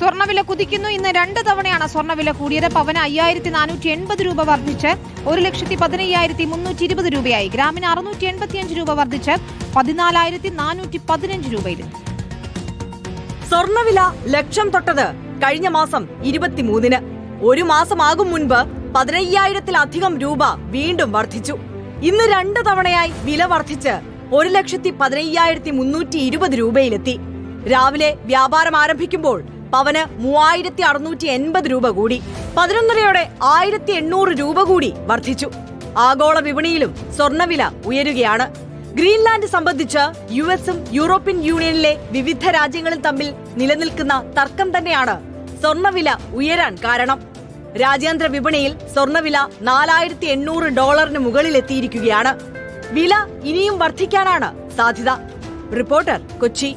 സ്വർണവില കുതിക്കുന്നു. ഇന്ന് രണ്ട് തവണയാണ് സ്വർണവില കൂടിയത്. പവന് അയ്യായിരത്തി നാനൂറ്റി എൺപത് രൂപ വർദ്ധിച്ച് ഒരു ലക്ഷത്തി പതിനയ്യായിരത്തി മുന്നൂറ്റി ഇരുപത് രൂപയായി. ഗ്രാമിന് അറുന്നൂറ്റി എൺപത്തിയഞ്ച് രൂപ വർദ്ധിച്ച് പതിനാലായിരത്തി നാനൂറ്റി പതിനഞ്ച് രൂപയിലെത്തി സ്വർണവില ലക്ഷം തൊട്ടത് കഴിഞ്ഞ മാസം ഇരുപത്തിമൂന്നിന്. ഒരു മാസമാകും മുൻപ് പതിനയ്യായിരത്തിലധികം രൂപ വീണ്ടും വർദ്ധിച്ചു. ഇന്ന് രണ്ട് തവണയായി വില വർദ്ധിച്ച് ഒരു ലക്ഷത്തി പതിനയ്യായിരത്തി മുന്നൂറ്റി ഇരുപത് രൂപയിലെത്തി. രാവിലെ വ്യാപാരം ആരംഭിക്കുമ്പോൾ പവന് മൂവായിരത്തി അറുന്നൂറ്റി എൺപത് രൂപ കൂടി. പതിനൊന്നരയോടെ ആയിരത്തി എണ്ണൂറ് രൂപ കൂടി വർദ്ധിച്ചു. ആഗോള വിപണിയിലും സ്വർണവില ഉയരുകയാണ്. ഗ്രീൻലാൻഡ് സംബന്ധിച്ച് യു എസും യൂറോപ്യൻ യൂണിയനിലെ വിവിധ രാജ്യങ്ങളിൽ തമ്മിൽ നിലനിൽക്കുന്ന തർക്കം തന്നെയാണ് സ്വർണവില ഉയരാൻ കാരണം. രാജ്യാന്തര വിപണിയിൽ സ്വർണവില നാലായിരത്തി എണ്ണൂറ് ഡോളറിന് മുകളിലെത്തിയിരിക്കുകയാണ് വില ഇനിയും വർദ്ധിക്കാനാണ് സാധ്യത. റിപ്പോർട്ടർ കൊച്ചി.